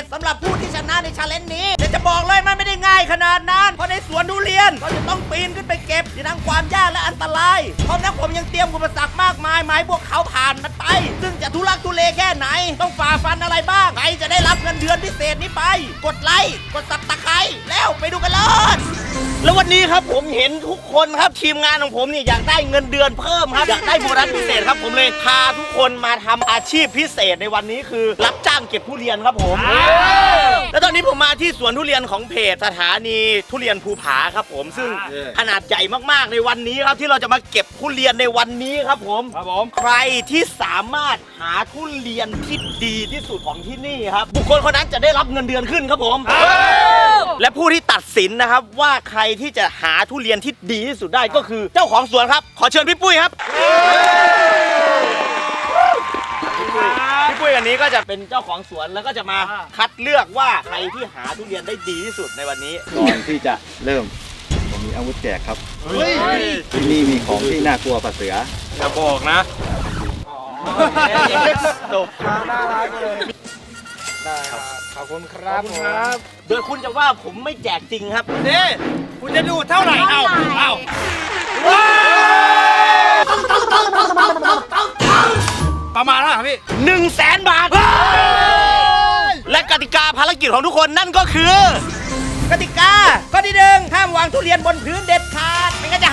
ษสำหรับผู้ที่ชนะในชาเลนจ์นี้แต่จะบอกเลยมันไม่ได้ง่ายขนาดนั้น เพราะในสวนทุเรียนเราจะต้องปีนขึ้นไปเก็บในทั้งความยากและอันตรายเพราะนั้นผมยังเตรียมอุปสรรคมากมายไมายพวกเขาผ่านมันไป ซึ่งจะทุลักทุเลแค่ไหน ต้องฝ่าฟันอะไรบ้างใครจะได้รับเงินเดือนพิเศษนี้ไป กดไลค์กดตับตะไคร้แล้วไปดูกันเลย แล้ววันนี้ครับผมเห็นทุกคนครับทีมงานของผมเนี่ยอยากได้เงินเดือนเพิ่มครับอยากได้โบนัสพิเศษครับผมเลยพาทุกคนมาทำอาชีพพิเศษในวันนี้คือ รับจ้างเก็บทุเรียนครับผม แล้วตอนนี้ผมมาที่สวนทุเรียนของเพจสถานีทุเรียนภูผาครับผมซึ่งขนาดใหญ่มากๆในวันนี้ครับที่เราจะมาเก็บทุเรียนในวันนี้ครับผม ครับผม ใครที่สามารถหาทุเรียนที่ดีที่สุดของที่นี่ครับ บุคคลคนนั้นจะได้รับเงินเดือนขึ้นครับผม และผู้ที่ตัดสินนะครับว่าใครที่จะหาทุเรียนที่ดีที่สุดได้ก็คือเจ้าของสวนครับ ขอเชิญพี่ปุ้ยครับ พี่ปุ้ยอันนี้ก็จะเป็นเจ้าของสวนแล้วก็จะมาคัดเลือกว่าใครที่หาทุเรียนได้ดีที่สุดในวันนี้ ก่อนที่จะเริ่มผมมีอาวุธแจกครับที่นี่มีของที่น่ากลัวกว่าเสืออย่าบอกนะจบขอบ คุณครับครับโดยคุณจะว่าผมไม่แจกจริงครับนี่คุณจะดูเท่าไหร่เอ้าเอ้าประมาณนั้นเหรอพี่1นึ่งแสนบาท และกติกาภารกิจของทุกคนนั่นก็คือ กติกาข้อที่หนึ่งห้ามวางทุเรียนบนพื้นเด็ดขาดไม่งั้นจะห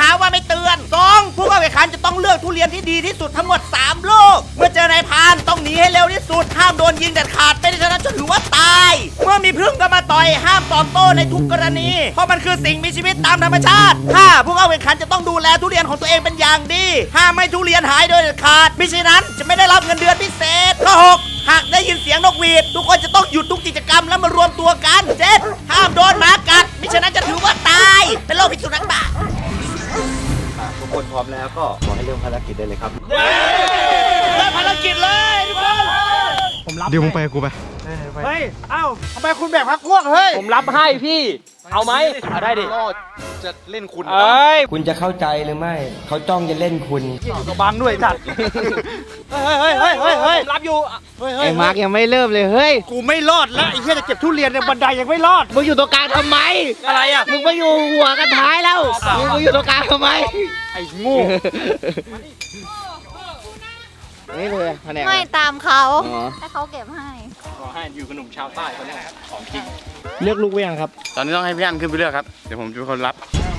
าว่าไม่เตือนสองผู้เข้าแข่งขันจะต้องเลือกทุเรียนที่ดีที่สุดทั้งหมด 3 ลูก เมื่อเจอนายพานต้องหนีให้เร็วที่สุด ห้ามโดนยิงเด็ดขาดไม่ได้ฉะนั้นจะถือว่าตาย เมื่อมีพึ่งก็มาต่อยห้ามตอบโต้ในทุกกรณี เพราะมันคือสิ่งมีชีวิตตามธรรมชาติห้าผู้เข้าแข่งขันจะต้องดูแลทุเรียนของตัวเองเป็นอย่างดี ห้ามไม่ทุเรียนหายโดยเด็ดขาดมิฉะนั้นจะไม่ได้รับเงินเดือนพิเศษข้อหกหากได้ยินเสียงนกหวีด ทุกคนจะต้องหยุดทุกกิจกรรมแล้วมารวมตัวกันเจ็ดห้ามโดนหมากัดมิฉะนั้นจะถือว่าตาย เป็นโรคพิษสุนัขบ้า ทุกคนพร้อมแล้วก็ขอให้เริ่มภารกิจได้เลยครับ เริ่มภารกิจเลยทุกคนเดี๋ยวมึงไปกับกูไป เฮ้ยเอ้าทำไมคุณแบกพักพวกเฮ้ยผมรับให้พี่ เอาไหมเอาได้ดิ จะเล่นคุณ เอ้ยคุณจะเข้าใจหรือไม่ เขาจ้องจะเล่นคุณตัวบังด้วยจัด เฮ้ยเฮ้ยเฮ้ยเฮ้ยเฮ้ยผมรับอยู่เฮ้ยไอ้มาร์กยังไม่เริ่มเลยเฮ้ยกูไม่รอดแล้วไอ้เหี้ยจะเก็บทุเรียนในบันไดยังไม่รอด มึงอยู่ตรงกลางทำไมอะไรอะ มึงมาอยู่หัวกันท้ายแล้วมึงมาอยู่ตรงกลางทำไมไอ้โงูนี่เลยแผนกไม่ตามเขาอ๋อให้เขาเก็บให้ ขอให้อยู่กับหนุ่มชาวใต้คนนี้ของจริงเลือกลูกไว้ยังครับ ตอนนี้ต้องให้พี่อันขึ้นไปเลือกครับ เดี๋ยวผมจะเป็นคนรับ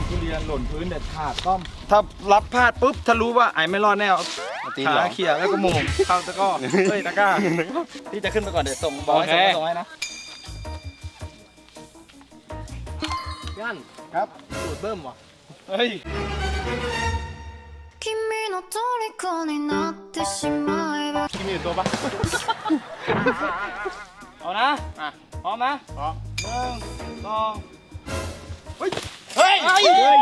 ทุเรียนหล่นพื้นเด็ดขาดต้อม ถ้ารับพลาดปุ๊บถ้ารู้ว่าไอ้ไม่รอดแน่เอา ตี ขา เหรอ เขี่ยแล้วก็โมงเข้าตะกร้อเฮ้ยตะกร้าพี่จะขึ้นไปก่อนเดี๋ยวส่งบอยส่งมาส่งให้นะ เฮ้ย 君の虜になってしまえば กินอยู่ตัวปะเอานะอ่ะพร้อมนะพร้อมหนึ่งสองเฮ้ย เฮ้ย เฮ้ย เฮ้ย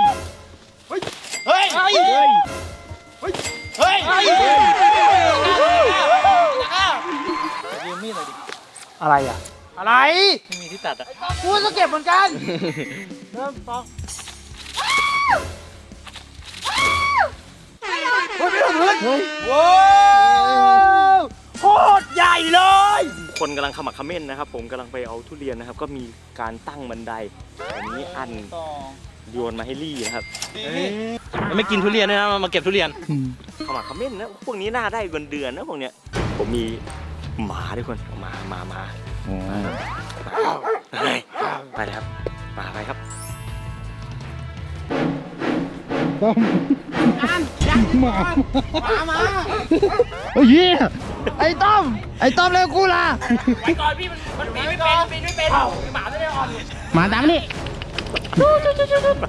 เฮ้ย เฮ้ย เฮ้ย เฮ้ย เฮ้ย อะไรอะ อะไรไม่มีที่ตัดอะกูจะเก็บเหมือนกัน เริ่มสองเฮ้ยไม่ถึงพื้นว้าวโคตรใหญ่เลย คนกำลังขมักเขม้นนะครับ ผมกำลังไปเอาทุเรียนนะครับ ก็มีการตั้งบันไดอันนี้อัน โยนมาให้ลี่นะครับไม่กินทุเรียนนะมาเก็บทุเรียนขมักเขม้นนะพวกนี้น่าได้เงินเดือนนะพวกเนี้ยผมมีหมาด้วยคนหมาหมาหมาไปไปเลยครับหมาไปครับเฮ้ยเหี้ยไอ้ต้อมไอ้ต้อมเลยกูล่ะไปก่อนพี่มันมันปีนไม่เป็นปีนไม่เป็นหมาไม่ได้อ่อนหมาตามนี่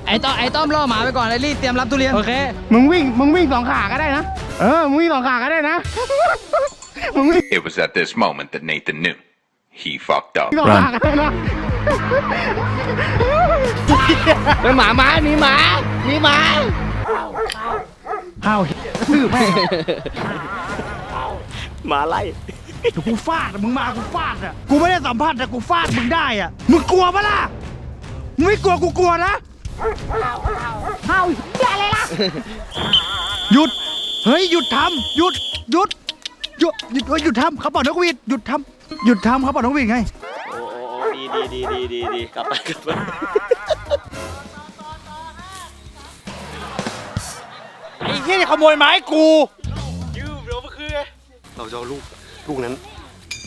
ไอ้ต้อมไอ้ต้อมล่อหมาไปก่อนไอ้ลี่เตรียมรับทุเรียน โอเค มึงวิ่ง มึงวิ่งสองขาก็ได้นะ เออ มึงวิ่งสองขาก็ได้นะ มึงวิ่ง It was at this moment that Nathan knew. He fucked up. สองขาก็ได้นะเป็นหมาหมาหนีหมาหนีหมาอ้าวซื่อแม่งหมาไล่ เดี๋ยวกูฟาดอะมึงมากูฟาดอะ กูไม่ได้สัมผัสแต่กูฟาดมึงได้อะ มึงกลัวปะล่ะ มึงไม่กลัวกูกลัวนะเอาอะไรล่ะ หยุด เฮ้ยหยุดทำหยุดหยุดหยุดหยุดเฮ้ยหยุดทำเขาบอกนกหวีดหยุดทำหยุดทำเขาบอกนกหวีดไง โอ้ดีดีดีดีดีกลับไปกลับไปไอ้เหี้ยนี่ขโมยไม้กู ยืมเดี๋ยวเมื่อคืนเราจะเอาลูกลูกนั้น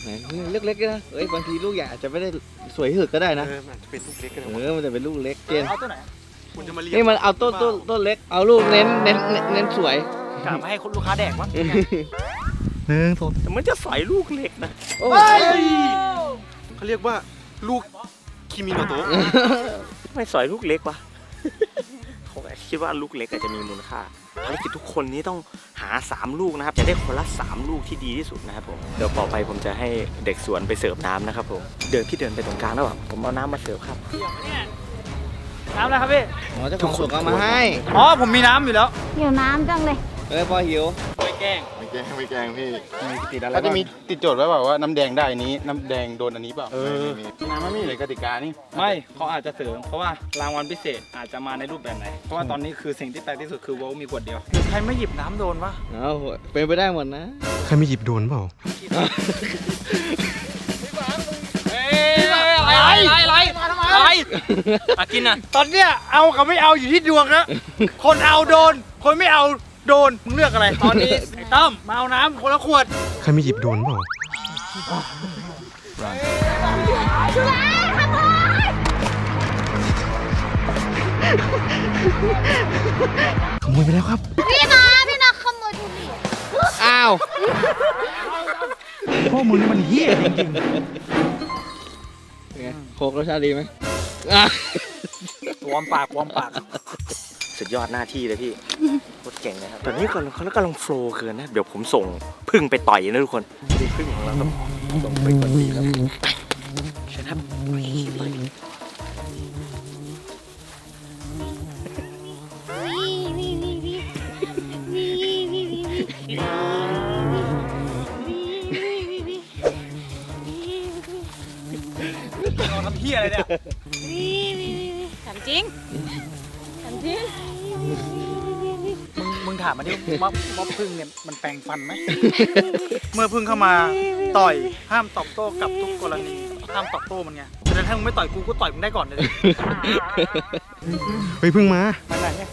ไหนเล็กๆนะเอ้ยบางทีลูกใหญ่อาจจะไม่ได้สวยที่สุดก็ได้นะ เออมันอาจจะเป็นลูกเล็กก็ได้เออ มันจะเป็นลูกเล็กเจนเอาตัวไหนคุณจะมาเลี้ยงนี่มันเอาต้นต้นต้นเล็ก เอาลูกเน้นเน้นเน้นเน้นสวย กะมาให้คุณลูกค้าแดกมั้งหนึ่งสองแต่มันจะใส่ลูกเล็กนะโอ้เขาเรียกว่าลูกคิมิโนโตะไม่ใส่ลูกเล็กวะเขาคิดว่าลูกเล็กอาจจะมีมูลค่า ภารกิจทุกคนนี้ต้องหา 3 ลูกนะครับ จะได้คนละ 3 ลูกที่ดีที่สุดนะครับผมเดี๋ยวต่อไปผมจะให้เด็กสวนไปเสิร์ฟน้ำนะครับผมเดินพี่เดินไปตรงกลางแล้วแบบผมเอาน้ำมาเสิร์ฟครับน้ำอะไรครับพี่หมอเจ้าของสวนก็เอามาให้ อ๋อ ผมมีน้ำอยู่แล้ว หิวน้ำจังเลย เอ้ยพอหิว ไม่แกล้งไม่แกล้งพี่ติดอะไรเขาจะมีติดโจทย์ไว้แบบว่าน้ำแดงได้อันนี้ น้ำแดงโดนอันนี้เปล่าเออน้ำไม่มีเลยกติกานี่ ไม่เขาอาจจะเสริมเพราะว่ารางวัลพิเศษอาจจะมาในรูปแบบไหน เพราะว่าตอนนี้คือสิ่งที่แปลกที่สุดคือวอลมีขวดเดียวใครไม่หยิบน้ำโดนวะเอาเป็นไปได้หมดนะ ใครไม่หยิบโดนเปล่าอะไรอะไรอะไรอะไรอากินอะ ตอนเนี้ยเอากับไม่เอาอยู่ที่ดวงนะคนเอาโดน คนไม่เอา โดน มึงเลือกอะไร ตอนนี้ ไอ้ตั้มมาเอาน้ำคนละขวด ใครไม่หยิบโดนเปล่าขโมยไปแล้วครับ พี่มาพี่นักขโมยทุเรียนอ้าวพวกมึงนี่มันเฮี้ยจริงไงโคกรสชาติดีไหมอะๆวอร์มปากวอร์มปาก สุดยอดหน้าที่เลยพี่ โคตรเก่งนะครับตอนนี้กำลังเขากำลังโฟลว์เกินนะ เดี๋ยวผมส่งพึ่งไปต่อยนะทุกคนดูพึ่งของเราครับส่งไปก่อนดีครับเชิญครับทำเฮี้ยอะไรเนี่ยถามจริงถามจริงมึงมึง ถามมาดิว่าว่าพึ่งเนี่ยมันแปลงฟันไหม เมื่อพึ่งเข้ามาต่อยห้ามตอบโต้กับทุกกรณีห้ามตอบโต้มันไงแต่ถ้ามึงไม่ต่อยกูกูต่อยมึงได้ก่อนเลยเฮ้ยเพิ่งมา มันไหนเนี่ย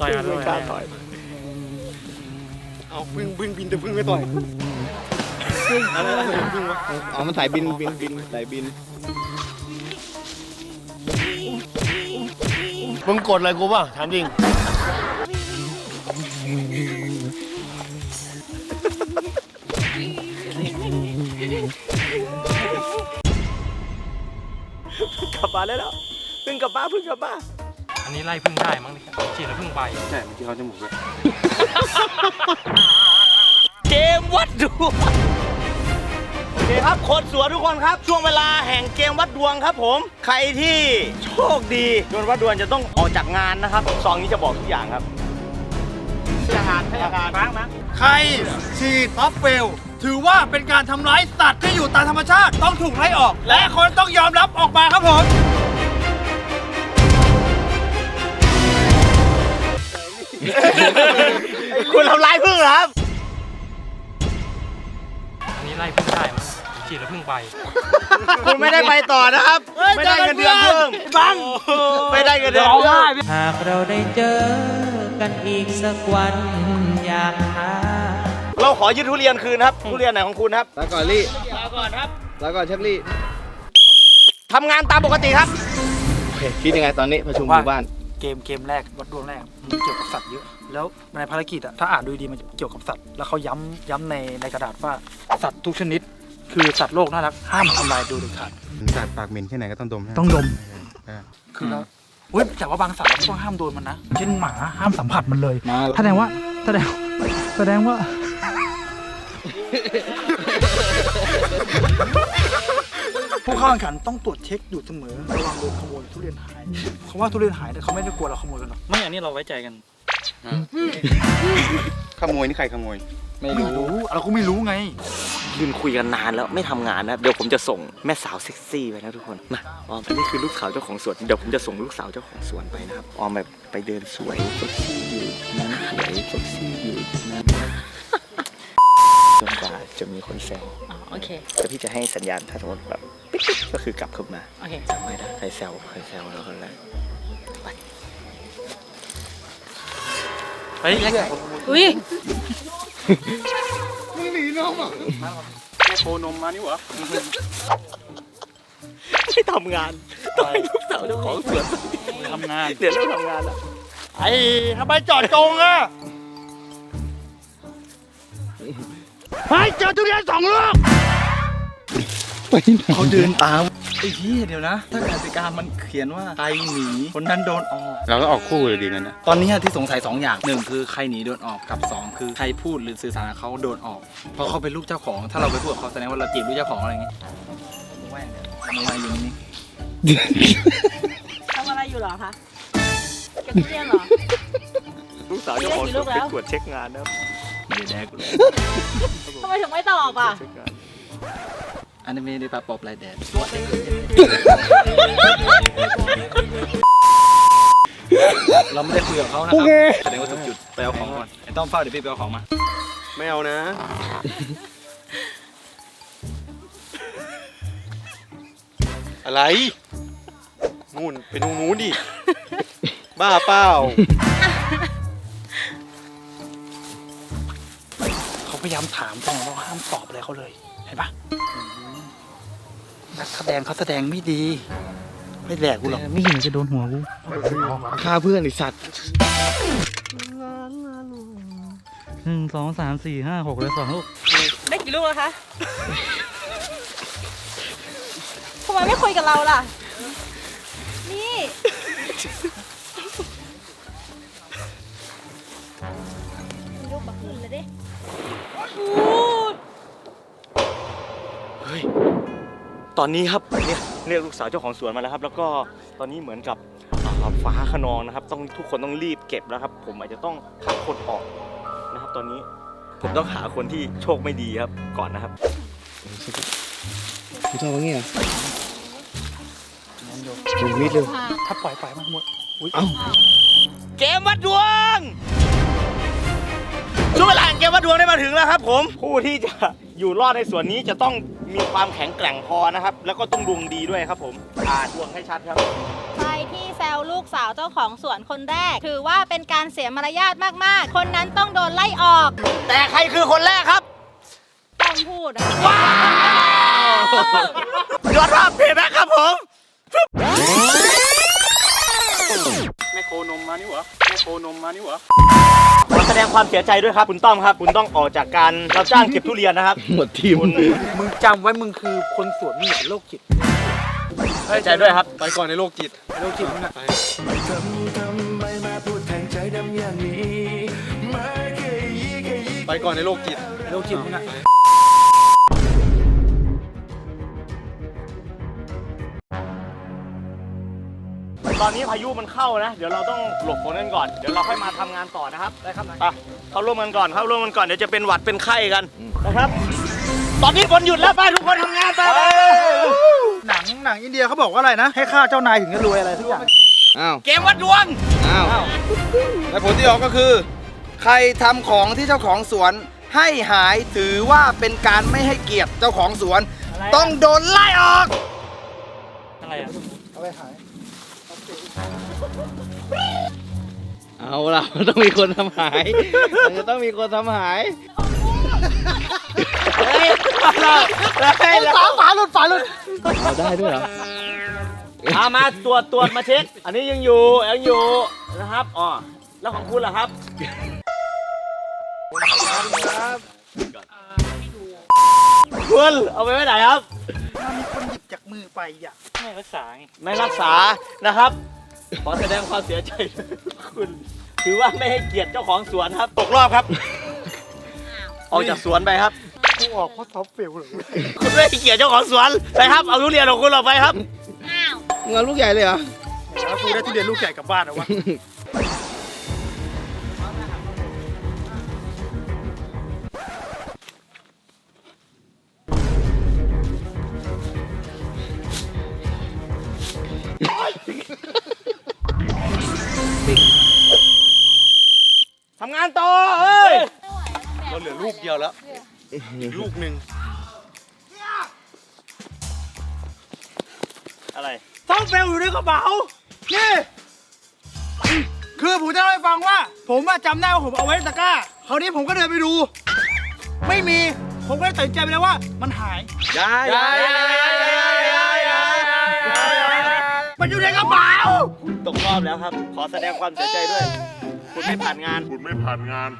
ต่อยกันด้วยต่อยเอาเพิ่งเพิ่งบินแต่เพิ่งไม่ต่อยอ๋อมันสายบินบินบินสายบินมึงกดอะไรกูป่ะถามจริง กลับมาแล้วแล้วพึ่งกลับมาพึ่งกลับมาอันนี้ไล่พึ่งได้มั้งฉีดแล้วพึ่งไปใช่เมื่อกี้เขาจมูกด้วยเกมวัดดวงโอเคครับคนสวนทุกคนครับ ช่วงเวลาแห่งเกมวัดดวงครับผม ใครที่โชคดีโดนวัดดวงจะต้องออกจากงานนะครับซองนี้จะบอกทุกอย่างครับ ใครฉีดท็อปเฟล ถือว่าเป็นการทำร้ายสัตว์ที่อยู่ตามธรรมชาติต้องถูกไล่ออก และคนต้องยอมรับออกมาครับผมคุณทำร้ายพึ่งเหรอครับ อันนี้ไล่พึ่งได้มั้งฉีดแล้วพึ่งไป คุณไม่ได้ไปต่อนะครับ ไม่ได้เงินเดือนเพิ่ม บัง ไม่ได้เงินเดือนเพิ่มหากเราได้เจอกันอีกสักวันอยากหาเราขอยึดทุเรียนคืนครับทุเรียนไหนของคุณครับแล้วก่อนลี่แล้วก่อนครับแล้วก่อนเชฟลี่ทำงานตามปกติครับ โอเคคิดยังไงตอนนี้ประชุมหมู่บ้าน เกมเกมแรกวัดดวงแรกมันเกี่ยวกับสัตว์เยอะ แล้วในภารกิจอะถ้าอ่านดูดีมันจะเกี่ยวกับสัตว์แล้วเขาย้ำย้ำในในกระดาษว่าสัตว์ทุกชนิด คือสัตว์โลกน่ารักห้ามทำลายโดยเด็ดขาดสัตว์ปากเหม็นแค่ไหนก็ต้องดมต้องดมเออ คือแล้วเฮ้ยแต่ว่าบางสัตว์เราก็ต้องห้ามโดนมันนะ เช่นหมาห้ามสัมผัสมันเลยมาแสดงว่าแสดงแสดงว่า ผู้เข้าแข่งขันต้องตรวจเช็คอยู่เสมอระวังโดนขโมยทุเรียนหายเพราะว่าทุเรียนหายเนี่ยเขาไม่ได้กลัวเราขโมยกันหรอกไม่อันนี้เราไว้ใจกัน ขโมยนี่ใครขโมย ไม่ไม่รู้รู้เราก็ไม่รู้ไง ยืนคุยกันนานแล้วไม่ทำงานนะเดี๋ยวผมจะส่งแม่สาวเซ็กซี่ไปนะทุกคนมาออมอันนี้คือลูกสาวเจ้าของสวนเดี๋ยวผมจะส่งลูกสาวเจ้าของสวนไปนะครับออมแบบไปเดินสวยเซ็กซี่อยู่นั้นสวยเซ็กซี่อยู่นั้นจนกว่าจะจะมีคนแซวอ๋อโอเคแต่พี่จะให้สัญญาณถ้าสมมติแบบปิ๊กๆก็คือกลับขึ้นมาโอเคจำไม่ได้ใครแซวใครแซวแล้วคนแรกอุ้ย แม่โคนมมานี่หวะไม่ทำงานต้องให้ลูกสาวเจ้าของสวนทำงาน เดี๋ยวเริ่มทำงานแล้วไอ้ทำไมจอดจงอะเฮ้ยเจอทุเรียนสองลูกเขาเดินตาม ไอ้ที่เดี๋ยวนะ ถ้ากติกามันเขียนว่าใครหนีคนนั้นโดนออก เราก็ออกคู่เลยดีงั้นนะตอนนี้ที่สงสัยสองอย่างหนึ่งคือใครหนีโดนออกกับสองคือใครพูดหรือสื่อสารกับเขาโดนออก เพราะเขาเป็นลูกเจ้าของ ถ้าเราไปพูดกับเขาแสดงว่าเราจีบลูกเจ้าของอะไรอย่างงี้แว่งทำอะไรอยู่นี่ทำอะไรอยู่เหรอคะเก็บทุเรียนเหรอ ลูกสาวเจ้าของสวนมีได้กี่ลูกแล้ไปวตรวจเช็คงานนะครับไม่ได้แดกเลยทำไมถึงไม่ตอบอะ เช็คงาน อันนี้ไม่ได้ปลาปอบลายแดดเราไม่ได้คุยกับเขานะครับแสดงว่าถูกจุดไปเอาของก่อนไอ้ต้อมเฝ้าเดี๋ยวพี่ไปเอาของมา ไม่เอานะ อะไร นู่นไปตรงนู้นดิ บ้าเปล่า เขาพยายามถามแต่เราห้ามตอบอะไรเขาเลย เห็นปะ นักแสดงเขาแสดงไม่ดี ไม่แหลกกูหรอกไม่เห็นจะโดนหัวกูฆ่าเพื่อนไอสัตว์หนึ่งสองสามสี่ห้าหกเลยสองลูกได้กี่ลูกแล้วคะทำไมไม่คุยกับเราล่ะ นี่ ตอนนี้ครับเนี่ยเรียกลูกสาวเจ้าของสวนมาแล้วครับ แล้วก็ตอนนี้เหมือนกับอ่าฟ้าขนองนะครับ ต้องทุกคนต้องรีบเก็บแล้วครับ ผมอาจจะต้องคัดคนออกนะครับ ตอนนี้ผมต้องหาคนที่โชคไม่ดีครับก่อนนะครับ คุณชอบว่างี้เหรอดูมิดเร็วถ้าปล่อยปล่อยมันหมดเอ้าเกมวัดดวงช่วงเวลาแห่งเกมวัดดวงได้มาถึงแล้วครับ ผมผู้ที่จะ อยู่รอดในส่วนนี้จะต้องมีความแข็งแกร่งพอนะครับ แล้วก็ต้องดวงดีด้วยครับผมอ่าดวงให้ชัดครับ ใครที่แซวลูกสาวเจ้าของสวนคนแรก ถือว่าเป็นการเสียมารยาทมากๆ คนนั้นต้องโดนไล่ออกแต่ใครคือคนแรกครับ ต้องพูดอะยอดภาพเพย์แบ็คครับผม แม่โคนมมานี่หวะแม่โคนมมานี่หวะขอแสดงความเสียใจด้วยครับ คุณต้อมครับ คุณต้องออกจากการรับจ้างเก็บทุเรียนนะครับ หมดทีมคุณมึงจำไว้มึงคือคนสวนมึงอย่าโรคจิตเสียใจด้วยครับ ไปก่อนในโลกจิตโรคจิตมึงอะไปก่อนในโลกจิตโรคจิตมึงอะ ตอนนี้พายุมันเข้านะ เดี๋ยวเราต้องหลบฝนกันก่อน เดี๋ยวเราค่อยมาทำงานต่อนะครับได้ครับไปเข้าร่วมกันก่อนเข้าร่วมกันก่อนเดี๋ยวจะเป็นหวัดเป็นไข้กันนะครับ ตอนนี้ฝนหยุดแล้วไปทุกคนทำงานไปไปหนังหนังอินเดียเขาบอกว่าอะไรนะ ให้ฆ่าเจ้านายถึงจะรวยอะไรทุกอย่าง อ้าวเกมวัดดวง อ้าวและผลที่ออกก็คือ ใครทำของที่เจ้าของสวน ให้หายถือว่าเป็นการไม่ให้เกียรติเจ้าของสวนต้องโดนไล่ออก อะไรอะ เอา เอาล่ะต้องมีคนทำหายมันจะต้องมีคนทำหายเฮ้ยเราเฮ้ยเราฝาหลุดฝาหลุดเอาได้ด้วยเหรอเอามาตรวจตรวจมาเช็ค อันนี้ยังอยู่ยังอยู่นะครับอ๋อแล้วของคุณล่ะครับคุณเอาไปไว้ไหนครับถ้ามีคนหยิบจากมือไปอะไม่รักษาไม่รักษานะครับ ขอแสดงความเสียใจด้วยคุณ ถือว่าไม่ให้เกียรติเจ้าของสวนครับ ตกรอบครับ ออกจากสวนไปครับ กูออกเพราะท็อปเฟลเลยคุณไม่ให้เกียรติเจ้าของสวนไปครับ เอาทุเรียนของคุณออกไปครับมึงเอาลูกใหญ่เลยเหรอ แล้วกูได้ทุเรียนลูกใหญ่กลับบ้านเอาวะทำงานต่อเฮ้ยเราเหลือลูก เดียวแล้วอีกลูกหนึ่งอะไรซ่อมเฟลอยู่ในกระเป๋า นี่ คือผมจะเล่าให้ฟังว่า ผมอะจำได้ว่าผมเอาไว้ในตะกร้า คราวนี้ผมก็เดินไปดู ไม่มี ผมก็เลยตัดสินใจไปแล้วว่า มันหายยายยายยายยายยายมันอยู่ในกระเป๋า ตกรอบแล้วครับ ขอแสดงความเสียใจด้วย คุณไม่ผ่านงาน คุณไม่ผ่านงาน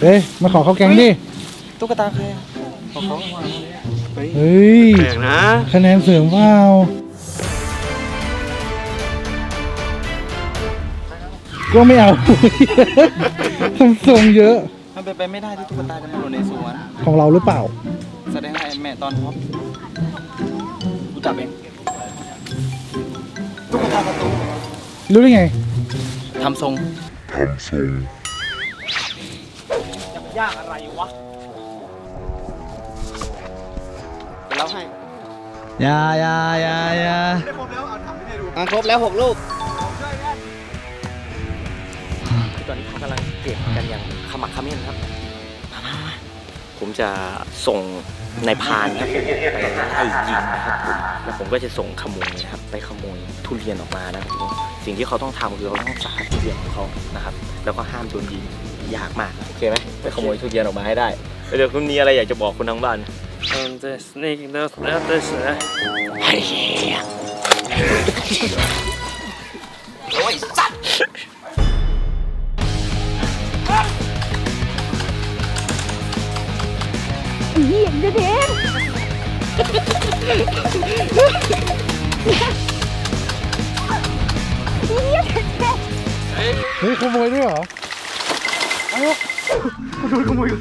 เฮ้ยมาขอเขาแกงดิ ตุ๊กตาใครอะของเขาวางเฮ้ย แปลกนะคะแนนเสริมเปล่าก็ไม่เอา ทำทรงเยอะ มันเป็นไปไม่ได้ที่ตุ๊กตาจะมาหล่นในสวน ของเราหรือเปล่า แสดงว่าไอ้แม่ตอนฮอปกูจับเองตุ๊กตาประตูรู้ได้ไง ทำทรงยากอะไรวะแล้วให้อย่าอย่าอย่าอย่าอะครบแล้วหกลูกคือตอนนี้เขากำลังเก็บกันอย่างขมักเขม้นครับมามามาผมจะส่งนายพรานครับผมไปไล่ยิงนะครับผมแล้วผมก็จะส่งขโมยนะครับ ไปขโมย ทุเรียนออกมานะสิ่งที่เขาต้องทำคือเขาต้องสาดทุเรียนของเขานะครับ แล้วก็ห้ามโดนยิงยากมากโอเคไหมไปขโมยทุเรียนออกมาให้ได้เดี๋ยวคุณมีอะไรอยากจะบอกคุณทางบ้าน I'm the snake that that this โอ้ยสัตว์เหี้ยเด็ก ฮ้ยขโมยด้วยเหรอโดนขโมยกัน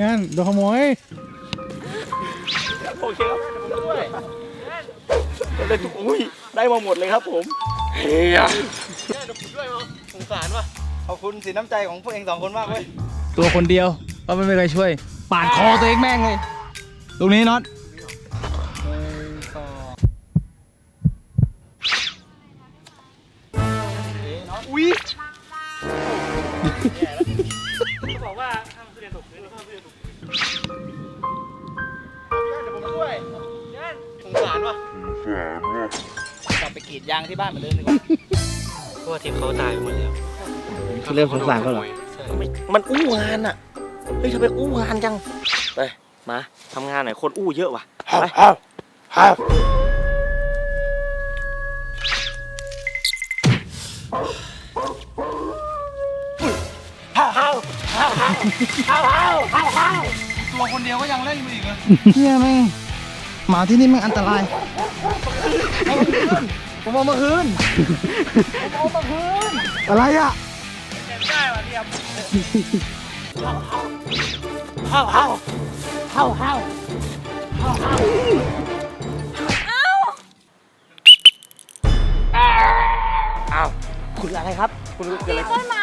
งั้นโดนขโมยโอเคครับด้วยได้ทุกอุ้ยได้มาหมดเลยครับผมเฮียด้วยมาสงสารว่ะขอบคุณสินน้ำใจของพวกเองสองคนมากเว้ยตัวคนเดียวก็ไม่มีใครช่วย ปาดคอตัวเองแม่งเลยตรงนี้น็อต บอกว่าทำทุเรียนตกพื้นแล้วก็ทุเรียนตกพื้นสงสารว่ะกลับไปกรีดยางที่บ้านเหมือนเดิมดีกว่าเพราะว่าทีมเขาตายไปหมดแล้วเริ่มสงสารเขาเหรอม่มันอู้งานอะเฮ้ยทำไมอู้งานจังไปมาทำงานหน่อยคนอู้เยอะว่ะไป ตัวคนเดียวก็ยังเล่นอยู่อีกเลยเนี่ยแม่งหมาที่นี่แม่งอันตราย ผมเอามาคืน ผมเอามาคืน อะไรอะอ้าว คุณอะไรครับ คุณเกิดอะไรขึ้น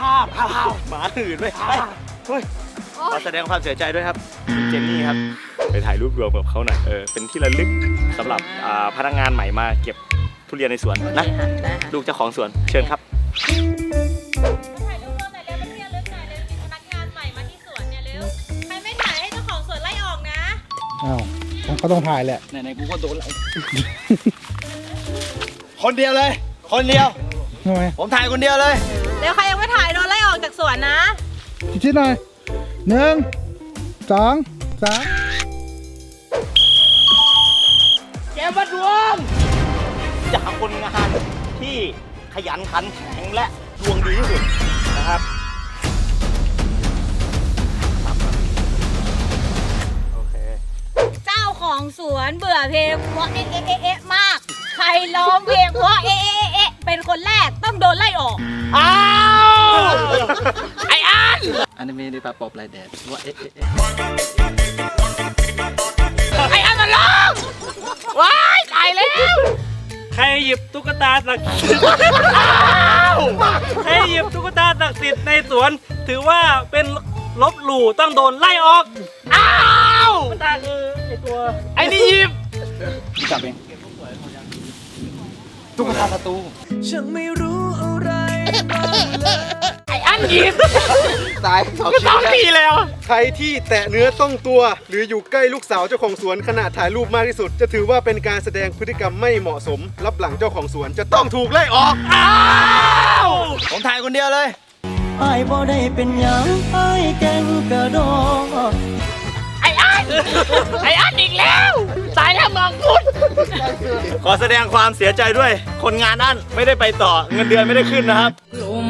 ชอบข้าวหมาหื่นด้วยไปเฮ้ยโอ๊ขอยแสดงความเสียใจด้วยครับคุณเจนนี่ครับ ไปถ่ายรูปรวมกับเขาหน่อยเออเป็นที่ระลึกสำหรับอ่าพนักงานใหม่มาเก็บทุเรียนในสวนนะลูกเจ้าของสวนเชิญครับถ่ายรูปรวมหน่อยเร็วเป็นที่ระลึกหน่อยเร็วมีพนักงานใหม่มาที่สวนเนี่ยเร็วใครไม่ถ่ายให้เจ้าของสวนไล่ออกนะ อ้าวเขาต้องถ่ายแหละ ไหนๆกูก็โดนแล้วคนเดียวเลย คนเดียว ทำไมผมถ่ายคนเดียวเลย เดี๋ยวใครยังไม่ถ่ายโดนไล่ออกจากสวนนะ ชิดๆหน่อยหนึ่งสองสามเกมวัดดวงจากคนงานที่ขยันขันแข็งและดวงดีที่สุดนะครับโอเคเจ้าของสวนเบื่อเพลงเพราะเอ๊ะเอ๊ะเอ๊ะเอ๊ะมาก ใครร้องเพลงเพราะเอ๊ะเอ๊ะ เอ๊ะเอ๊ะเป็นคนแรกต้องโดนไล่ออก อ้าว ไอ้อันอันนี้มีปลาปอบลายแดดว่าเอ๊ะเอ๊ะเอ๊ะไอ้อันมันร้องว้ายตายแล้วใครหยิบตุ๊กตาศักดิ์สิทธิ์ใครหยิบตุ๊กตาศักดิ์สิทธิ์ในสวน ถือว่าเป็นลบหลู่ต้องโดนไล่ออก อ้าวตาคือไอตัว ไอ้นี่หยิบจับเอง ตุ๊กตาประตูฉันไม่รู้อะไรไอ้อันหยิบตายสองก็สองทีแล้ว ใครที่แตะเนื้อต้องตัว หรืออยู่ใกล้ลูกสาวเจ้าของสวนขณะถ่ายรูปมากที่สุด จะถือว่าเป็นการแสดงพฤติกรรมไม่เหมาะสม รับหลังเจ้าของสวนจะต้องถูกไล่ออก อ้าว ผมถ่ายคนเดียวเลยไอ้บ่ได้เป็นหยังไอ้แกงกระดอง ไอ้อันไอ้อันอีกแล้ว ตายแล้วมองคุณขอแสดงความเสียใจด้วย คนงานนั่นไม่ได้ไปต่อเงินเดือนไม่ได้ขึ้นนะครับลม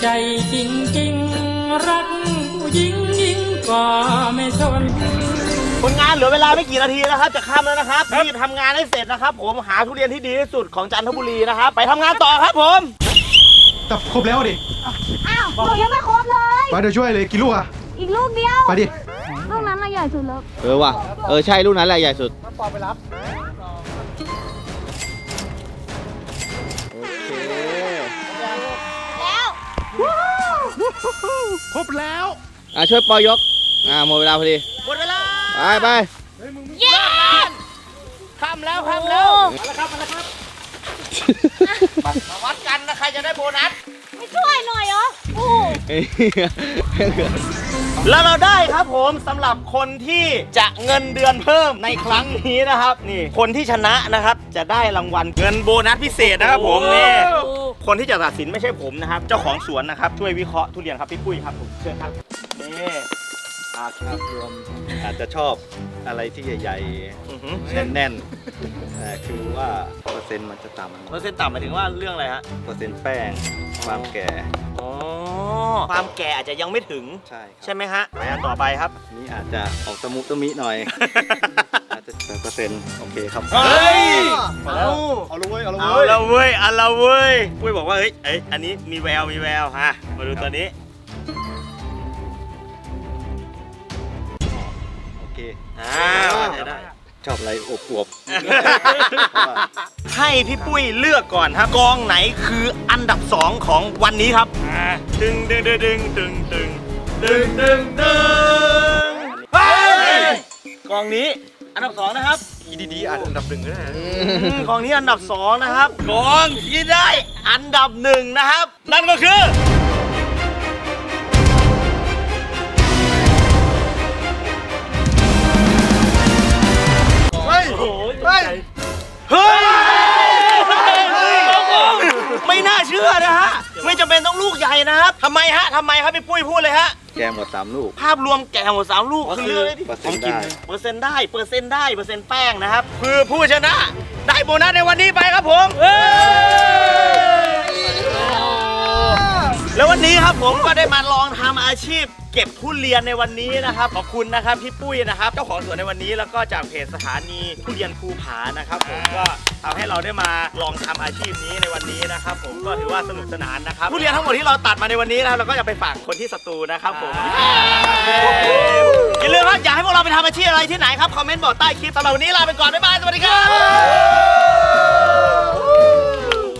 ใจจริงๆรักผู้หญิงยิ่งกว่าไม่ชนคนงานเหลือเวลาไม่กี่นาทีนะครับ จะค่ำแล้วนะครับรีบทำงานให้เสร็จนะครับ ผมหาทุเรียนที่ดีที่สุดของจันทบุรีนะครับ ไปทำงานต่อครับผมแต่ครบแล้วดิอ้าวเรายังไม่ครบเลยไปเดี๋ยวช่วยเลยกี่ลูกอะอีกลูกเดียวไปดิลูกนั้นน่ะให ญ่สุดแล้วเออว่ะ เออใช่ลูกนั้นแหละใหญ่สุดแล้วครบแล้วอะช่วยปอยก อ่าหมดเวลาพอดี หมดเวลาไปไปเย้ค่ำแล้วค่ำแล้วมาแล้วครับมาแล้วครับมาวัดกันนะใครจะได้โบนัสไม่ช่วยหน่อยเหรอโอ้ แล้วเราได้ครับผมสำหรับคนที่จะเงินเดือนเพิ่มในครั้งนี้นะครับ นี่คนที่ชนะนะครับ จะได้รางวัลเงินโบนัสพิเศษนะครับผมนี่คนที่จะตัดสินไม่ใช่ผมนะครับ เจ้าของสวนนะครับ ช่วยวิเคราะห์ทุเรียนครับพี่ปุ้ยครับผมเชิญครับนี่ อาภาพรวมอาจจะชอบอะไรที่ใหญ่อื้อหือๆ แน่นๆแต่คือว่าเปอร์เซ็นต์มันจะต่ำเปอร์เซ็นต์ต่ำหมายถึงว่าเรื่องอะไรฮะเปอร์เซ็นต์แป้งความแก่อ๋อ ความแก่อาจจะยังไม่ถึง ใช่ครับใช่ไหมฮะไปอันต่อไปครับ นี่อาจจะออกตะมุตะมิหน่อย อาจจะเปอร์เซ็นต์โอเคครับเฮ้ย เอา เอาลงเว้ยเอาลงเอาเว้ย ละเว้ยเอาละเว้ยปุ้ยบอกว่าเฮ้ยเอ้ยอันนี้มีแววมีแววฮะ มาดูตัวนี้ อเคอ่าว่าจะได้ชอบอะไรอวบให้พี่ปุ้ยเลือกก่อนครับกองไหนคืออันดับสองของวันนี้ครับตึงตึงตึงตึงตึงตึงตึงตึงตึงเฮ้ยกองนี้อันดับสองนะครับอีดีๆอ่านอันดับหนึ่งก็ได้นะอืมกองนี้อันดับสองนะครับกองที่ได้อันดับหนึ่งนะครับ นั่นก็คือ เฮ้ย เฮ้ยไม่น่าเชื่อนะฮะ ไม่จำเป็นต้องลูกใหญ่นะครับทำไมฮะทำไมครับพี่ปุ้ยพูดเลยฮะๆแกหมดสามลูก ภาพรวมแก่หมดสามลูกคือเปอร์เซ็นต์ได้เปอร์เซ็นต์ได้เปอร์เซ็นต์ได้เปอร์เซ็นต์แป้งนะครับ คือผู้ชนะได้โบนัสในวันนี้ไปครับผมแล้ววันนี้ครับผมก็ได้มาลองทำอาชีพ เก็บทุเรียนในวันนี้นะครับ ขอบคุณนะครับพี่ปุ้ยนะครับ เจ้าของสวนในวันนี้แล้วก็จากเพจสถานีทุเรียนภูผานะครับ ผมก็ทำให้เราได้มาลองทำอาชีพนี้ในวันนี้นะครับ ผมก็ถือว่าสนุกสนานนะครับทุเรียนทั้งหมดที่เราตัดมาในวันนี้นะครับเราก็จะไปฝากคนที่สตูนะครับผมอย่าลืมครับอยากให้พวกเราไปทำอาชีพอะไรที่ไหนครับคอมเมนต์บอกใต้คลิปสำหรับวันนี้ลาไปก่อนบ๊ายบายสวัสดีครับ